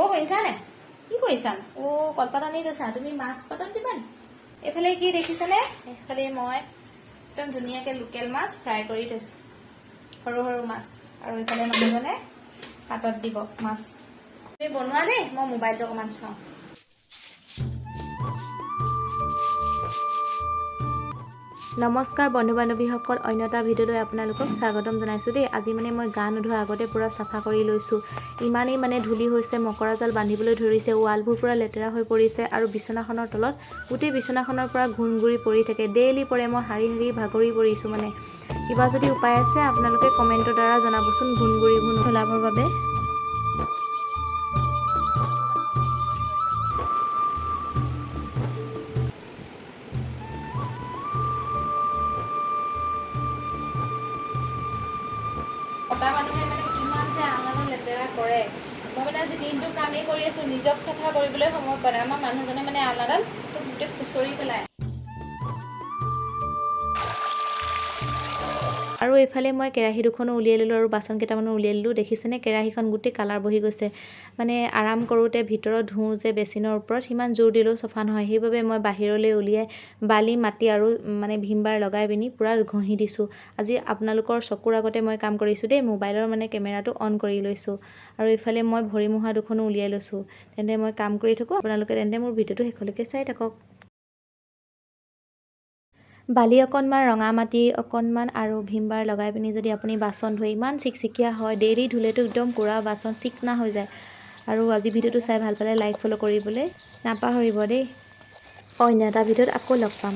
অ' শুনিছানে? কি কৰিছা? অ' কলপাত আনি থৈছা তুমি মাছ পাতত দিবা নি? এইফালে কি দেখিছানে? এইফালে মই একদম ধুনীয়াকৈ লোকেল মাছ ফ্ৰাই কৰি থৈছোঁ। সৰু সৰু মাছ। আৰু এইফালে মানুহজনে পাতত দিব মাছ। তুমি বনোৱা দেই মই মোবাইলটো অকণমান চাওঁ। নমস্কাৰ বন্ধু বান্ধৱীসকল অন্য এটা ভিডিঅ'লৈ আপোনালোকক স্বাগতম জনাইছোঁ দেই। আজি মানে মই গা নোধোৱা আগতে পূৰা চাফা কৰি লৈছোঁ। ইমানেই মানে ধূলি হৈছে মকৰা জাল বান্ধিবলৈ ধৰিছে ৱালবোৰ পূৰা লেতেৰা হৈ পৰিছে আৰু বিচনাখনৰ তলত গোটেই বিচনাখনৰ পৰা ঘূৰি পৰি থাকে। ডেইলি পৰে মই শাৰী শাৰী ভাগৰি পৰিছোঁ মানে। কিবা যদি উপায় আছে আপোনালোকে কমেণ্টৰ দ্বাৰা জনাবচোন ঘূৰি ঘূণ ওলাবৰ বাবে। মতা মানুহে মানে কিমান যে আনন্দ লেতেৰা কৰে। মই মানে আজি দিনটো কামেই কৰি আছোঁ নিজক চাফা কৰিবলৈ সময় পোৱা নাই। আমাৰ মানুহজনে মানে আলনাডাল গোটেই খুচৰি পেলায় আৰু এইফালে মই কেৰাহী দুখনো উলিয়াই ল'লোঁ আৰু বাচন কেইটামানো উলিয়াই ল'লোঁ। দেখিছেনে? কেৰাহীখন গোটেই কালাৰ বহি গৈছে। মানে আৰাম কৰোঁতে ভিতৰত ধোওঁ যে বেচিনৰ ওপৰত সিমান জোৰ দিলেও চফা নহয়। সেইবাবে মই বাহিৰলৈ উলিয়াই বালি মাটি আৰু মানে ভীমবাৰ লগাই পিনি পূৰা ঘঁহি দিছোঁ। আজি আপোনালোকৰ চকুৰ আগতে মই কাম কৰিছোঁ দেই। মোবাইলৰ মানে কেমেৰাটো অন কৰি লৈছোঁ। আৰু এইফালে মই ভৰি মোহা দুখনো উলিয়াই লৈছোঁ। তেন্তে মই কাম কৰি থাকোঁ। আপোনালোকে তেন্তে মোৰ ভিডিঅ'টো শেষলৈকে চাই থাকক। বালি অকণমান ৰঙা মাটি অকণমান আৰু ভীমবাৰ লগাই পিনি যদি আপুনি বাচন ধুৱে ইমান চিকচিকীয়া হয় ডেইলি ধুলেতো একদম পূৰা বাচন চিকনা হৈ যায়। আৰু আজি ভিডিঅ'টো চাই ভাল পালে লাইক ফ'ল' কৰিবলৈ নাপাহৰিব দেই। অন্য এটা ভিডিঅ'ত আকৌ লগ পাম।